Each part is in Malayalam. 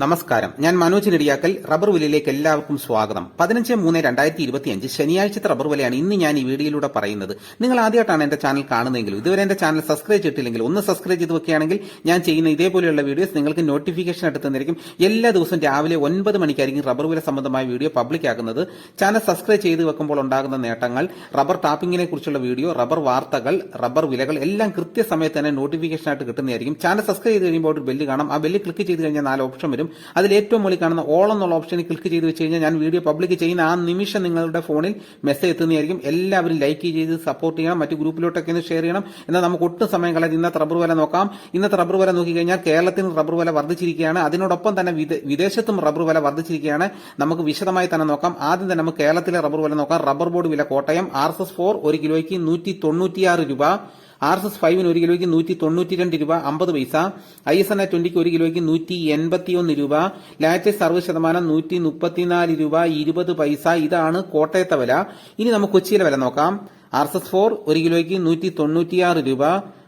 നമസ്കാരം. ഞാൻ മനോജ് നെടിയാക്കൽ. റബ്ബർ വിലയിലേക്ക് എല്ലാവർക്കും സ്വാഗതം. പതിനഞ്ച് മൂന്ന് രണ്ടായിരത്തി ഇരുപത്തിയഞ്ച് ശനിയാഴ്ചത്തെ റബ്ബർ വിലയാണ് ഇന്ന് ഞാൻ ഈ വീഡിയോയിലൂടെ പറയുന്നത്. നിങ്ങൾ ആദ്യമായിട്ടാണ് എന്റെ ചാനൽ കാണുന്നതെങ്കിൽ ഇതുവരെ എന്റെ ചാനൽ സബ്സ്ക്രൈബ് ചെയ്തിട്ടില്ലെങ്കിൽ ഒന്ന് സബ്സ്ക്രൈബ് ചെയ്ത് വെക്കുകയാണെങ്കിൽ ഞാൻ ചെയ്യുന്ന ഇതേപോലെയുള്ള വീഡിയോസ് നിങ്ങൾക്ക് നോട്ടിഫിക്കേഷൻ എടുത്ത് തന്നിരിക്കും. എല്ലാ ദിവസവും രാവിലെ ഒൻപത് മണിക്കായിരിക്കും റബ്ബർ വില സംബന്ധമായ വീഡിയോ പബ്ലിക് ആക്കുന്നത് ചാനൽ സബ്സ്ക്രൈബ് ചെയ്ത് വെക്കുമ്പോൾ ഉണ്ടാകുന്ന നേട്ടങ്ങൾ റബ്ബർ ടാപ്പിങ്ങിനെ കുറിച്ചുള്ള വീഡിയോ റബ്ബർ വാർത്തകൾ റബ്ബർ വിലകൾ എല്ലാം കൃത്യസമയത്ത് തന്നെ നോട്ടിഫിക്കേഷൻ ആയിട്ട് കിട്ടുന്നതായിരിക്കും. ചാനൽ സബ്സ്ക്രൈബ് ചെയ്ത് കഴിയുമ്പോൾ ഒരു ബെല്ല് കാണാം. ആ ബെല്ല് ക്ലിക്ക് ചെയ്ത് കഴിഞ്ഞാൽ നാല് ഓപ്ഷൻ വരും. അതിൽ ഏറ്റവും മുകളിൽ കാണുന്ന ഓൾ എന്നുള്ള ഓപ്ഷനിൽ ക്ലിക്ക് ചെയ്ത് വെച്ച് കഴിഞ്ഞാൽ ഞാൻ വീഡിയോ പബ്ലിക് ചെയ്യുന്ന ആ നിമിഷം നിങ്ങളുടെ ഫോണിൽ മെസ്സേജ് എത്തുന്നതായിരിക്കും. എല്ലാവരും ലൈക്ക് ചെയ്ത് സപ്പോർട്ട് ചെയ്യണം. മറ്റു ഗ്രൂപ്പിലോട്ടൊക്കെ ഒന്ന് ഷെയർ ചെയ്യണം. എന്നാൽ നമുക്ക് ഒട്ടും സമയം കളയാതെ ഇന്നത്തെ റബ്ബർ വില നോക്കാം. ഇന്നത്തെ റബ്ബർ വില നോക്കിക്കഴിഞ്ഞാൽ കേരളത്തിൽ റബ്ബർ വില വർദ്ധിച്ചിരിക്കുകയാണ്. അതിനോടൊപ്പം തന്നെ വിദേശത്തും റബ്ബർ വില വർദ്ധിച്ചിരിക്കുകയാണ്. നമുക്ക് വിശദമായി തന്നെ നോക്കാം. ആദ്യം തന്നെ നമുക്ക് കേരളത്തിലെ റബ്ബർ വില നോക്കാം. റബ്ബർ ബോർഡ് വില Kottayam R S S four ഒരു കിലോയ്ക്ക് നൂറ്റി തൊണ്ണൂറ്റിയാറ് രൂപ. ആർ എസ് എസ് ഫൈവിന് ഒരു കിലോയ്ക്ക് നൂറ്റി തൊണ്ണൂറ്റി രണ്ട് രൂപ അമ്പത് പൈസ ഐ എസ് എൻ എ ട്വന്റിക്ക് ഒരു കിലോയ്ക്ക് നൂറ്റി എൺപത്തിയൊന്ന് രൂപ ലാറ്റസ് അറുപത് ശതമാനം നൂറ്റി മുപ്പത്തിനാല് രൂപ ഇരുപത് പൈസ. ഇതാണ് കോട്ടയത്തെ വില. ഇനി നമുക്ക് കൊച്ചിയിലെ വില നോക്കാം. ആർ എസ് എസ് ഫോർ ഒരു കിലോയ്ക്ക് നൂറ്റി തൊണ്ണൂറ്റിയാറ് രൂപ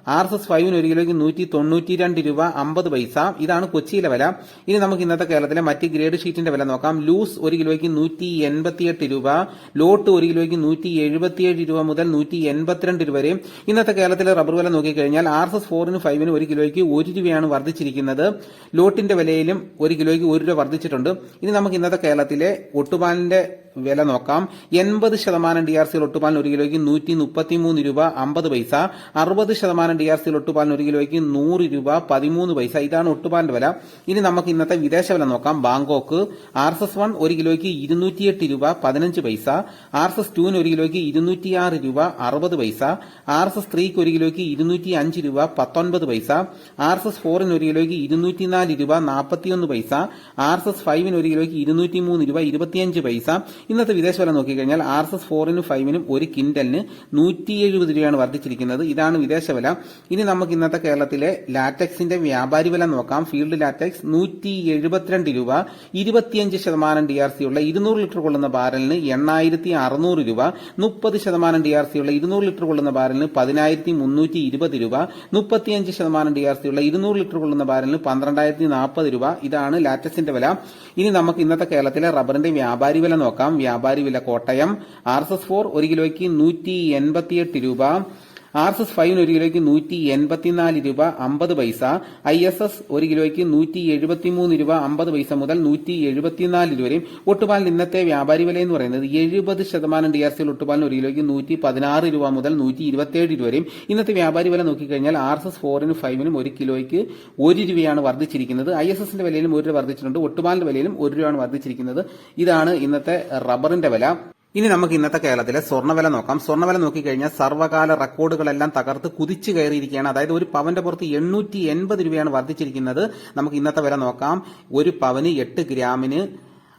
ആർ എസ് എസ് ഫൈവിന് ഒരു കിലോയ്ക്ക് നൂറ്റി തൊണ്ണൂറ്റി രണ്ട് രൂപ അമ്പത് പൈസ. ഇതാണ് കൊച്ചിയിലെ വില. ഇനി നമുക്ക് ഇന്നത്തെ കേരളത്തിലെ മറ്റ് ഗ്രേഡ് ഷീറ്റിന്റെ വില നോക്കാം. ലൂസ് ഒരു കിലോയ്ക്ക് നൂറ്റി എൺപത്തിയെട്ട് രൂപ. ലോട്ട് ഒരു കിലോയ്ക്ക് നൂറ്റി എഴുപത്തിയേഴ് രൂപ മുതൽ നൂറ്റി എൺപത്തിരണ്ട് രൂപ വരെ. ഇന്നത്തെ കേരളത്തിലെ റബ്ബർ വില നോക്കിക്കഴിഞ്ഞാൽ ആർ എസ് എസ് ഫോറിന് ഫൈവിന് ഒരു കിലോയ്ക്ക് ഒരു രൂപയാണ് വർദ്ധിച്ചിരിക്കുന്നത്. ലോട്ടിന്റെ വിലയിലും ഒരു കിലോയ്ക്ക് ഒരു രൂപ വർദ്ധിച്ചിട്ടുണ്ട്. ഇനി നമുക്ക് ഇന്നത്തെ കേരളത്തിലെ ഒട്ടുപാലിന്റെ വില നോക്കാം. എൺപത് ശതമാനം ഡി ആർ സി ഒട്ടുപാലിന് ഒരു കിലോയ്ക്ക് നൂറ്റി മുപ്പത്തിമൂന്ന് രൂപ അമ്പത് പൈസ. അറുപത് ശതമാനം ഡി ആർ സി ഒട്ടുപാലിന് ഒരു കിലോയ്ക്ക് നൂറ് രൂപ പതിമൂന്ന് പൈസ. ഇതാണ് ഒട്ടുപാലിന്റെ വില. ഇനി നമുക്ക് ഇന്നത്തെ വിദേശ വില നോക്കാം. Bangkok R S S one ഒരു കിലോയ്ക്ക് ഇരുന്നൂറ്റിയെട്ട് രൂപ പതിനഞ്ച് പൈസ. ആർ എസ് എസ് ടുവിന് ഒരു കിലോയ്ക്ക് ഇരുന്നൂറ്റിയാറ് രൂപ അറുപത് പൈസ. ആർ എസ് എസ് ത്രീക്ക് ഒരു കിലോയ്ക്ക് ഇരുന്നൂറ്റി അഞ്ച് രൂപ പത്തൊൻപത് പൈസ. ആർ എസ് എസ് ഫോറിന് ഒരു കിലോയ്ക്ക് ഇരുന്നൂറ്റിനാല് രൂപ നാൽപ്പത്തിയൊന്ന് പൈസ. ആർ എസ് എസ് ഫൈവിന് ഒരു കിലോയ്ക്ക് ഇരുന്നൂറ്റി മൂന്ന് രൂപ ഇരുപത്തിയഞ്ച് പൈസ. ഇന്നത്തെ വിദേശ വില നോക്കിക്കഴിഞ്ഞാൽ ആർ എസ് എസ് ഫോറിനും ഫൈവിനും ഒരു കിൻഡലിന് നൂറ്റി എഴുപത് രൂപയാണ് വർദ്ധിച്ചിരിക്കുന്നത്. ഇതാണ് വിദേശ വില. ഇനി നമുക്ക് ഇന്നത്തെ കേരളത്തിലെ ലാറ്റക്സിന്റെ വ്യാപാരി വില നോക്കാം. ഫീൽഡ് ലാറ്റക്സ് നൂറ്റി എഴുപത്തിരണ്ട് രൂപ ഇരുപത്തിയഞ്ച് ശതമാനം ഡി ആർ സി ഉള്ള ഇരുന്നൂറ് ലിറ്റർ കൊള്ളുന്ന ബാരലിന് എണ്ണായിരത്തി അറുന്നൂറ് രൂപ മുപ്പത് ശതമാനം ഡി ആർ സി ഉള്ള ഇരുന്നൂറ് ലിറ്റർ കൊള്ളുന്ന ബാരലിന് പതിനായിരത്തി മുന്നൂറ്റി ഇരുപത് രൂപ മുപ്പത്തിയഞ്ച് ശതമാനം ഡി ആർ സി ഉള്ള ഇരുന്നൂറ് ലിറ്റർ കൊള്ളുന്ന ബാരലിന് പന്ത്രണ്ടായിരത്തി നാൽപ്പത് രൂപ. ഇതാണ് ലാറ്റക്സിന്റെ വില. ഇനി നമുക്ക് ഇന്നത്തെ കേരളത്തിലെ റബ്ബറിന്റെ വ്യാപാരി വില നോക്കാം. വ്യാപാരി വില Kottayam R S S four ഒരു കിലോയ്ക്ക് നൂറ്റി എൺപത്തിയെട്ട് രൂപ. ആർ എസ് എസ് ഫൈവിന് ഒരു കിലോയ്ക്ക് നൂറ്റി എൺപത്തിനാല് രൂപ അമ്പത് പൈസ ഐ എസ് എസ് ഒരു കിലോയ്ക്ക് നൂറ്റി എഴുപത്തിമൂന്ന് രൂപ അമ്പത് പൈസ മുതൽ നൂറ്റി എഴുപത്തിനാല് രൂപ വരെയും. ഒട്ടുപാലിന് ഇന്നത്തെ വ്യാപാരി വില എന്ന് പറയുന്നത് എഴുപത് ശതമാനം ഡി ആർ സിയിൽ ഒട്ടുപാലിന് ഒരു കിലോയ്ക്ക് നൂറ്റി പതിനാറ് രൂപ മുതൽ നൂറ്റി ഇരുപത്തിയേഴ് രൂപ വരെയും. ഇന്നത്തെ വ്യാപാരി വില നോക്കിക്കഴിഞ്ഞാൽ ആർ എസ് എസ് ഫോറിനും ഫൈവിനും ഒരു കിലോയ്ക്ക് ഒരു രൂപയാണ് വർദ്ധിച്ചിരിക്കുന്നത്. ഐ എസ് എസിന്റെ വിലയിലും ഒരു രൂപ വർദ്ധിച്ചിട്ടുണ്ട്. ഒട്ടുപാലിന്റെ വിലയിലും ഒരു രൂപയാണ് വർദ്ധിച്ചിരിക്കുന്നത്. ഇതാണ് ഇന്നത്തെ റബ്ബറിന്റെ വില. ഇനി നമുക്ക് ഇന്നത്തെ കേരളത്തിലെ സ്വർണവില നോക്കാം. സ്വർണവില നോക്കിക്കഴിഞ്ഞാൽ സർവകാല റെക്കോർഡുകളെല്ലാം തകർത്ത് കുതിച്ചു കയറിയിരിക്കുകയാണ്. അതായത് ഒരു പവന്റെ പുറത്ത് എണ്ണൂറ്റി എൺപത് രൂപയാണ് വർദ്ധിച്ചിരിക്കുന്നത്. നമുക്ക് ഇന്നത്തെ വില നോക്കാം. ഒരു പവന് എട്ട് ഗ്രാമിന്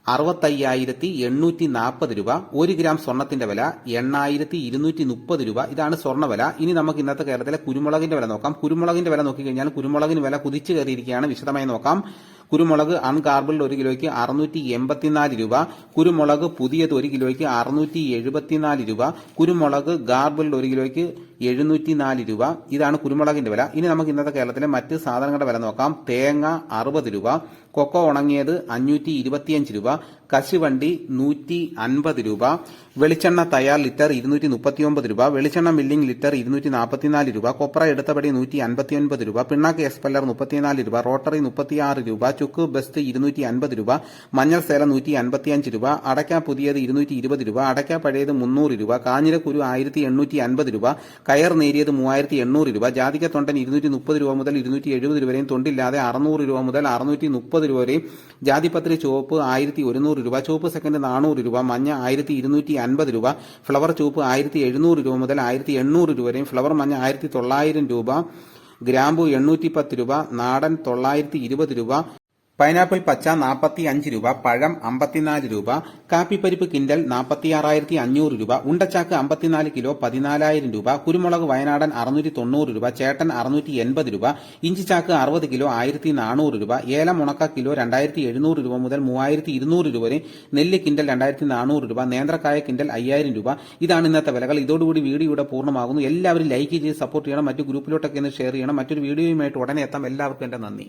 അറുപത്തയ്യായിരത്തി എണ്ണൂറ്റി നാൽപ്പത് രൂപ. ഒരു ഗ്രാം സ്വർണത്തിന്റെ വില എണ്ണായിരത്തി ഇരുന്നൂറ്റി മുപ്പത് രൂപ. ഇതാണ് സ്വർണവില ഇനി നമുക്ക് ഇന്നത്തെ കേരളത്തിലെ കുരുമുളകിന്റെ വില നോക്കാം. കുരുമുളകിന്റെ വില നോക്കിക്കഴിഞ്ഞാൽ കുരുമുളകിന് വില കുതിച്ചു കയറിയിരിക്കുകയാണ്. വിശദമായി നോക്കാം. കുരുമുളക് അൺകാർബിൾഡ് ഒരു കിലോയ്ക്ക് അറുന്നൂറ്റി എൺപത്തിനാല് രൂപ. കുരുമുളക് പുതിയത് ഒരു കിലോയ്ക്ക് അറുന്നൂറ്റി എഴുപത്തിനാല് രൂപ. കുരുമുളക് ഗാർബിൾഡ് ഒരു കിലോയ്ക്ക് എഴുന്നൂറ്റി നാല് രൂപ. ഇതാണ് കുരുമുളകിന്റെ വില. ഇനി നമുക്ക് ഇന്നത്തെ കേരളത്തിലെ മറ്റ് സാധനങ്ങളുടെ വില നോക്കാം. തേങ്ങ അറുപത് രൂപ. കൊക്കോ ഉണങ്ങിയത് അഞ്ഞൂറ്റി ഇരുപത്തിയഞ്ച് രൂപ. കശുവണ്ടി നൂറ്റി അൻപത് രൂപ. വെളിച്ചെണ്ണ തയ്യാർ ലിറ്റർ ഇരുന്നൂറ്റി മുപ്പത്തിയൊമ്പത് രൂപ. വെളിച്ചെണ്ണ മില്ലിംഗ് ലിറ്റർ ഇരുന്നൂറ്റി നാൽപ്പത്തിനാല് രൂപ. കൊപ്ര എടുത്തപടി നൂറ്റി അൻപത്തിയൊൻപത് രൂപ. പിണ്ണാക്ക് എക്സ്പെല്ലർ മുപ്പത്തിനാല് രൂപ. റോട്ടറി മുപ്പത്തിയാറ് രൂപ. ചുക്ക് ബെസ്റ്റ് ഇരുന്നൂറ്റി അൻപത് രൂപ മഞ്ഞൾ സേല നൂറ്റി അൻപത്തിയഞ്ച് രൂപ അടയ്ക്ക പുതിയത് ഇരുന്നൂറ്റി ഇരുപത് രൂപ അടയ്ക്ക പഴയത് മുന്നൂറ് രൂപ കാഞ്ഞിരക്കുരു ആയിരത്തി എണ്ണൂറ്റി അൻപത് രൂപ കയർ നേരിയത് മൂവായിരത്തി എണ്ണൂറ് രൂപ ജാതിക തൊണ്ടൻ ഇരുന്നൂറ്റി മുപ്പത് രൂപ മുതൽ ഇരുന്നൂറ്റി എഴുപത് രൂപ വരെയും തൊണ്ടില്ലാതെ അറുന്നൂറ് രൂപ മുതൽ അറുന്നൂറ്റി മുപ്പത് രൂപ വരെയും ജാതിപത്രി ചുവപ്പ് ആയിരത്തി ഒരുന്നൂറ് രൂപ ചുവപ്പ് സെക്കൻഡ് നാനൂറ് രൂപ മഞ്ഞ ആയിരത്തി ഇരുന്നൂറ്റി അൻപത് രൂപ ഫ്ലവർ ചുവപ്പ് ആയിരത്തി എഴുന്നൂറ് രൂപ മുതൽ ആയിരത്തി എണ്ണൂറ് രൂപ വരെയും ഫ്ലവർ മഞ്ഞ ആയിരത്തി തൊള്ളായിരം രൂപ ഗ്രാമ്പു എണ്ണൂറ്റി പത്ത് രൂപ നാടൻ തൊള്ളായിരത്തി ഇരുപത് രൂപ പൈനാപ്പിൾ പച്ച നാൽപ്പത്തി അഞ്ച് രൂപ പഴം അമ്പത്തിനാല് രൂപ കാപ്പിപ്പരിപ്പ് കിൻഡൽ നാൽപ്പത്തിയാറായിരത്തി അഞ്ഞൂറ് രൂപ ഉണ്ടച്ചാക്ക് അമ്പത്തിനാല് കിലോ പതിനാലായിരം രൂപ കുരുമുളക് വയനാടൻ അറുന്നൂറ്റി തൊണ്ണൂറ് രൂപ ചേട്ടൻ അറുന്നൂറ്റി എൺപത് രൂപ ഇഞ്ചിച്ചാക്ക് അറുപത് കിലോ ആയിരത്തി നാനൂറ് രൂപ ഏലം ഉണക്ക കിലോ രണ്ടായിരത്തി എഴുന്നൂറ് രൂപ മുതൽ മൂവായിരത്തി ഇരുന്നൂറ് രൂപ വരെ നെല്ല് കിൻഡൽ രണ്ടായിരത്തി നാനൂറ് രൂപ നേന്ത്രക്കായ കിൻഡൽ അയ്യായിരം രൂപ. ഇതാണ് ഇന്നത്തെ വിലകൾ. ഇതോടുകൂടി വീഡിയോ ഇവിടെ പൂർണമാകുന്നു. എല്ലാവരും ലൈക്ക് ചെയ്ത് സപ്പോർട്ട് ചെയ്യണം. മറ്റു ഗ്രൂപ്പിലോട്ടൊക്കെ ഒന്ന് ഷെയർ ചെയ്യണം. മറ്റൊരു വീഡിയോയുമായിട്ട് ഉടനെ എത്താം. എല്ലാവർക്കും എന്റെ നന്ദി.